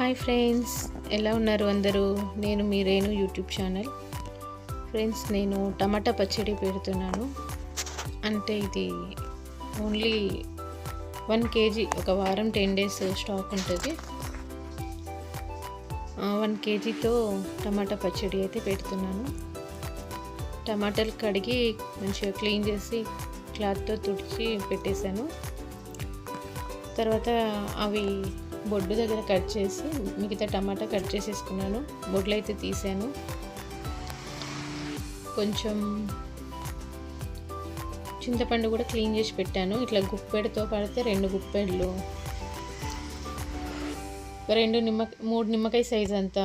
Hi friends ఎలా ఉన్నారు అందరూ? నేను మీ రేణు యూట్యూబ్ ఛానల్. ఫ్రెండ్స్ నేను టమాటా పచ్చడి పెడుతున్నాను. అంటే ఇది ఓన్లీ వన్ కేజీ ఒక వారం టెన్ డేస్ స్టాక్ ఉంటుంది. వన్ కేజీతో టమాటా పచ్చడి అయితే పెడుతున్నాను. టమాటాలు కడిగి మంచిగా క్లీన్ చేసి క్లాత్తో తుడిచి పెట్టేశాను. తర్వాత అవి బొడ్డు దగ్గర కట్ చేసి మిగతా టమాటా కట్ చేసేసుకున్నాను. బొడ్లు అయితే తీసాను. కొంచెం చింతపండు కూడా క్లీన్ చేసి పెట్టాను. ఇట్లా గుప్పెడుతో పడితే రెండు గుప్పెళ్ళు రెండు నిమ్మ మూడు నిమ్మకాయ సైజ్ అంత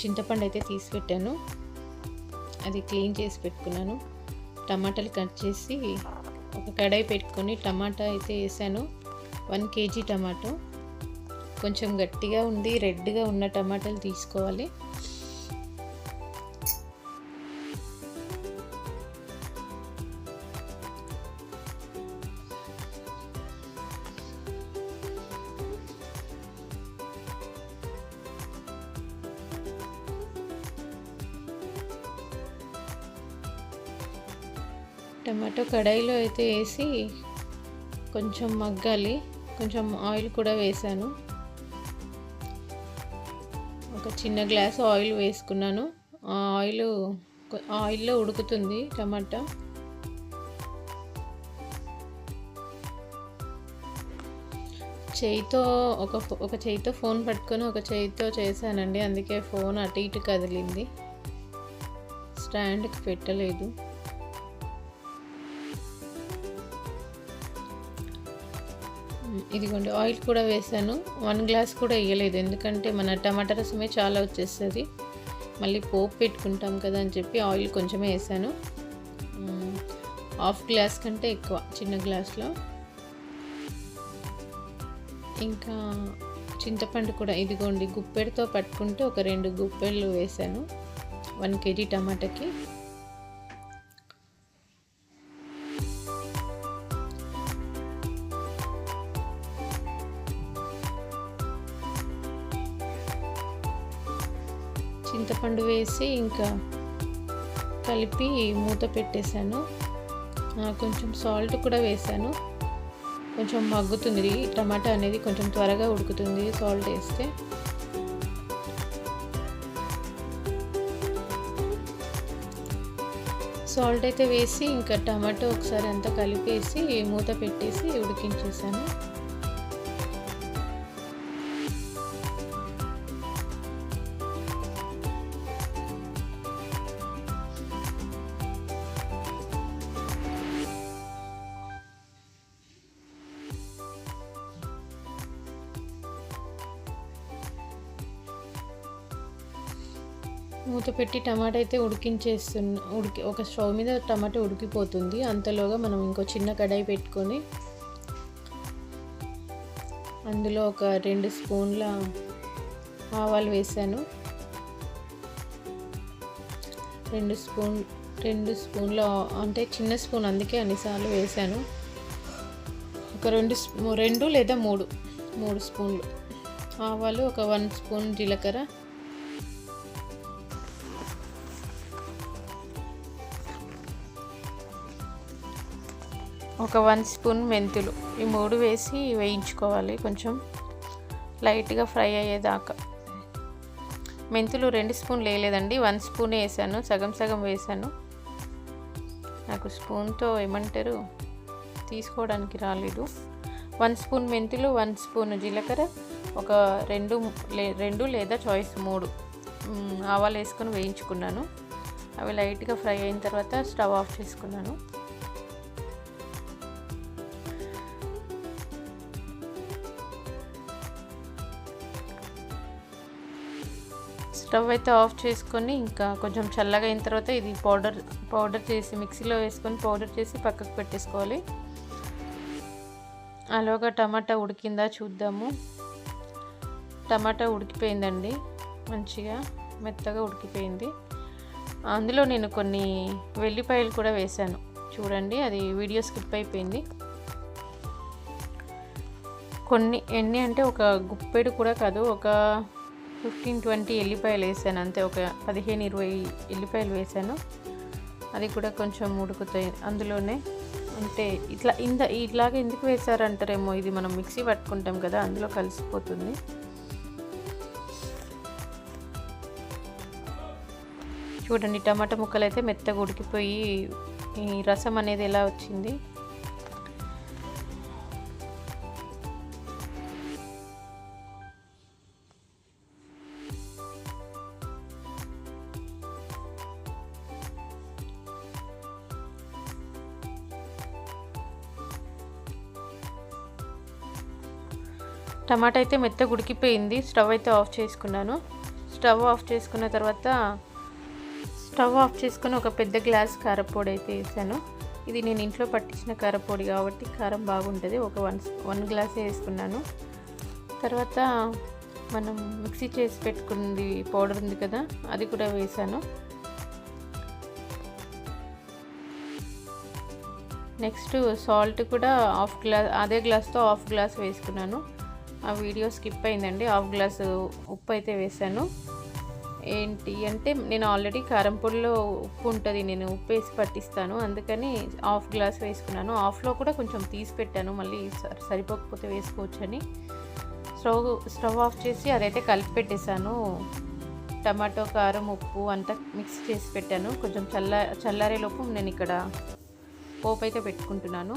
చింతపండు అయితే తీసి పెట్టాను. అది క్లీన్ చేసి పెట్టుకున్నాను. టమాటాలు కట్ చేసి ఒక కడాయి పెట్టుకొని టమాటా అయితే వేసాను. One KG tomato. కొంచెం గట్టిగా ఉంది రెడ్గా ఉన్న టమాటాలు తీసుకోవాలి. టమాటో కడాయిలో అయితే వేసి కొంచెం మగ్గాలి. కొంచెం ఆయిల్ కూడా వేసాను. ఒక చిన్న గ్లాస్ ఆయిల్ వేసుకున్నాను. ఆ ఆయిల్ ఆయిల్లో ఉడుకుతుంది టమాటా. చేయితో ఒక ఒక చేయితో ఫోన్ పట్టుకొని ఒక చేయితో చేశానండి. అందుకే ఫోన్ అటు ఇటు కదిలింది. స్టాండ్కి పెట్టలేదు. ఇదిగోండి ఆయిల్ కూడా వేసాను. వన్ గ్లాస్ కూడా వేయలేదు ఎందుకంటే మన టమాటా రసమే చాలా వచ్చేస్తుంది. మళ్ళీ పోపు పెట్టుకుంటాం కదా అని చెప్పి ఆయిల్ కొంచెమే వేసాను. హాఫ్ గ్లాస్ కంటే ఎక్కువ చిన్న గ్లాస్లో. ఇంకా చింతపండు కూడా ఇదిగోండి గుప్పెడుతో పట్టుకుంటే ఒక రెండు గుప్పెళ్ళు వేసాను. వన్ కేజీ టమాటాకి. చింతపండు వేసి ఇంకా కలిపి మూత పెట్టేశాను. కొంచెం సాల్ట్ కూడా వేసాను కొంచెం మగ్గుతుంది. టమాటా అనేది కొంచెం త్వరగా ఉడుకుతుంది సాల్ట్ వేస్తే. సాల్ట్ అయితే వేసి ఇంకా టమాటో ఒకసారి అంతా కలిపేసి మూత పెట్టేసి ఉడికించేసాను మూత పెట్టి టమాటా అయితే ఉడికించేస్తున్న ఉడికి ఒక స్టవ్ మీద టమాటా ఉడికిపోతుంది. అంతలోగా మనం ఇంకో చిన్న కడాయి పెట్టుకొని అందులో ఒక రెండు స్పూన్ల ఆవాలు వేసాను. రెండు స్పూన్ రెండు స్పూన్ల అంటే చిన్న స్పూన్ అందుకే అన్నిసార్లు వేసాను. ఒక రెండు రెండు లేదా మూడు మూడు స్పూన్లు. ఆవాలు ఒక వన్ స్పూన్ జీలకర్ర ఒక వన్ స్పూన్ మెంతులు. ఈ మూడు వేసి వేయించుకోవాలి కొంచెం. లైట్గా ఫ్రై అయ్యేదాకా. మెంతులు రెండు స్పూన్లు వేయలేదండి. వన్ స్పూన్ వేసాను. సగం సగం వేసాను. నాకు స్పూన్తో ఏమంటారు? తీసుకోవడానికి రాలేదు. వన్ స్పూన్ మెంతులు వన్ స్పూన్ జీలకర్ర ఒక రెండు లే రెండు లేదా చాయిస్ మూడు. ఆవాలు వేసుకొని వేయించుకున్నాను. అవి లైట్గా ఫ్రై అయిన తర్వాత స్టవ్ ఆఫ్ చేసుకున్నాను. స్టవ్ అయితే ఆఫ్ చేసుకొని ఇంకా కొంచెం చల్లగా అయిన తర్వాత ఇది పౌడర్ పౌడర్ చేసి మిక్సీలో వేసుకొని పౌడర్ చేసి పక్కకు పెట్టేసుకోవాలి. అలాగా టమాటా ఉడికిందా చూద్దాము. టమాటా ఉడికిపోయిందండి మంచిగా మెత్తగా ఉడికిపోయింది. అందులో నేను కొన్ని వెల్లిపాయలు కూడా వేశాను. చూడండి అది వీడియో స్కిప్ అయిపోయింది. కొన్ని ఎన్ని అంటే ఒక గుప్పెడు కూడా కాదు ఒక ఫిఫ్టీన్ ట్వంటీ ఎల్లిపాయలు వేసాను అంతే ఒక పదిహేను ఇరవై ఎల్లిపాయలు వేసాను. అది కూడా కొంచెం ఉడుకుతాయి అందులోనే. అంటే ఇట్లా ఇంత ఇట్లాగే ఎందుకు వేసారంటారేమో ఇది మనం మిక్సీ పట్టుకుంటాం కదా అందులో కలిసిపోతుంది. చూడండి టమాటా ముక్కలు అయితే మెత్తగా ఉడికిపోయి ఈ రసం అనేది ఎలా వచ్చింది? టమాటా అయితే మెత్త ఉడికిపోయింది. స్టవ్ అయితే ఆఫ్ చేసుకున్నాను. స్టవ్ ఆఫ్ చేసుకున్న తర్వాత స్టవ్ ఆఫ్ చేసుకుని ఒక పెద్ద గ్లాస్ కారపొడి అయితే వేసాను. ఇది నేను ఇంట్లో పట్టించిన కారపొడి కాబట్టి కారం బాగుంటుంది. ఒక వన్ వన్ గ్లాస్ వేసుకున్నాను. తర్వాత మనం మిక్సీ చేసి పెట్టుకుంది పౌడర్ ఉంది కదా అది కూడా వేసాను. నెక్స్ట్ సాల్ట్ కూడా హాఫ్ గ్లాస్ అదే గ్లాస్తో హాఫ్ గ్లాస్ వేసుకున్నాను. ఆ వీడియో స్కిప్ అయిందండి. హాఫ్ గ్లాస్ ఉప్పు అయితే వేసాను. ఏంటి అంటే నేను ఆల్రెడీ కారం పొడిలో ఉప్పు ఉంటుంది నేను ఉప్పు వేసి పట్టిస్తాను. అందుకని హాఫ్ గ్లాస్ వేసుకున్నాను. హాఫ్లో కూడా కొంచెం తీసి పెట్టాను. మళ్ళీ సరిపోకపోతే వేసుకోవచ్చని. స్టవ్ స్టవ్ ఆఫ్ చేసి అదైతే కలిపి పెట్టేశాను. టమాటో కారం ఉప్పు అంతా మిక్స్ చేసి పెట్టాను. కొంచెం చల్ల చల్లారేలోపు నేను ఇక్కడ పోపు అయితే పెట్టుకుంటున్నాను.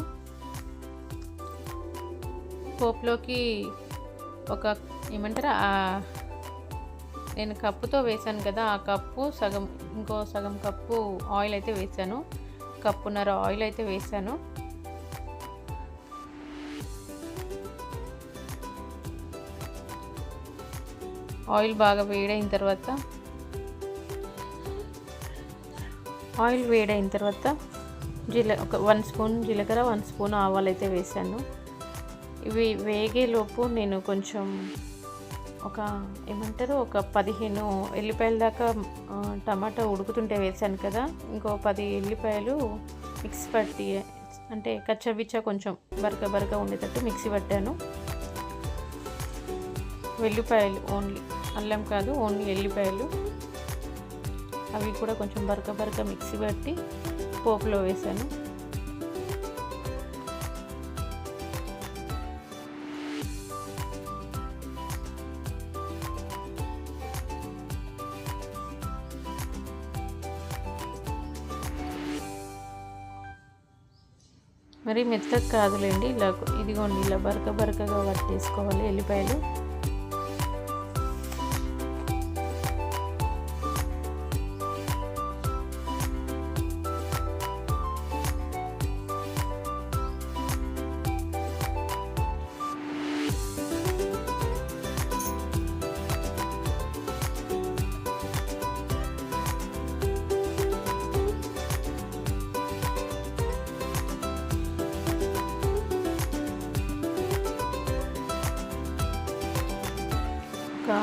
పోపులోకి ఒక ఏమంటారా నేను కప్పుతో వేసాను కదా ఆ కప్పు సగం ఇంకో సగం కప్పు ఆయిల్ అయితే వేసాను కప్పున్నర ఆయిల్ అయితే వేసాను ఆయిల్ బాగా వేడైన తర్వాత ఆయిల్ వేడైన తర్వాత జీల ఒక వన్ స్పూన్ జీలకర్ర వన్ స్పూన్ ఆవాలు అయితే వేసాను ఇవి వేగేలోపు నేను కొంచెం ఒక ఏమంటారు ఒక పదిహేను ఎల్లిపాయల దాకా టమాటా ఉడుకుతుంటే వేసాను కదా. ఇంకో పది ఎల్లిపాయలు మిక్సీ పట్టి అంటే కచ్చబిచ్చ కొంచెం బరక బరక ఉండేటట్టు మిక్సీ పట్టాను. వెల్లిపాయలు ఓన్లీ అల్లం కాదు ఓన్లీ ఎల్లిపాయలు. అవి కూడా కొంచెం బరక బరక మిక్సీ పట్టి పోపులో వేసాను మరి మెత్తగా కాదులేండి. ఇలా ఇదిగోండి ఇలా బరక బరకగా పట్టేసుకోవాలి ఎల్లిపాయలు. ఒక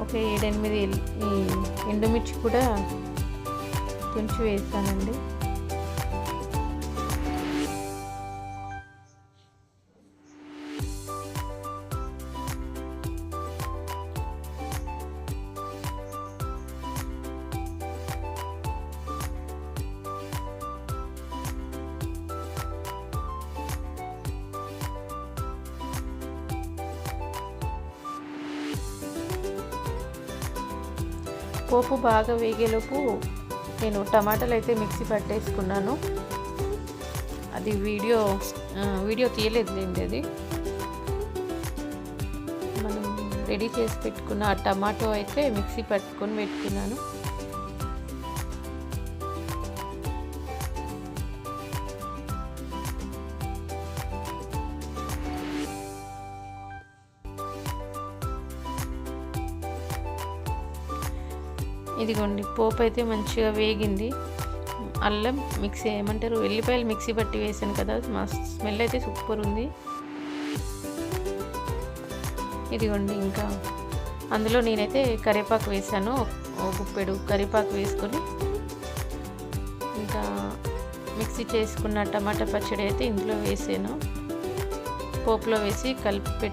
ఒక ఏడెనిమిది ఎండుమిర్చి కూడా తుంచి వేస్తానండి. పోపు బాగా వేగేలోపు నేను టమాటాలు అయితే మిక్సీ పట్టేసుకున్నాను. అది వీడియో వీడియో తీయలేదు లేండి అది. మనం రెడీ చేసి పెట్టుకున్న ఆ టమాటో అయితే మిక్సీ పట్టుకొని పెట్టుకున్నాను. ఇదిగోండి పోపు అయితే మంచిగా వేగింది. అల్లం మిక్సీ ఏమంటారు వెల్లిపాయలు మిక్సీ పట్టి వేసాను కదా మా స్మెల్ అయితే సూపర్ ఉంది. ఇదిగోండి ఇంకా అందులో నేనైతే కరివేపాకు వేసాను ఒక గుప్పెడు కరివేపాకు వేసుకొని. ఇంకా మిక్సీ చేసుకున్న టమాటా పచ్చడి అయితే ఇంట్లో వేసాను. పోపులో వేసి కలిపి పెట్టి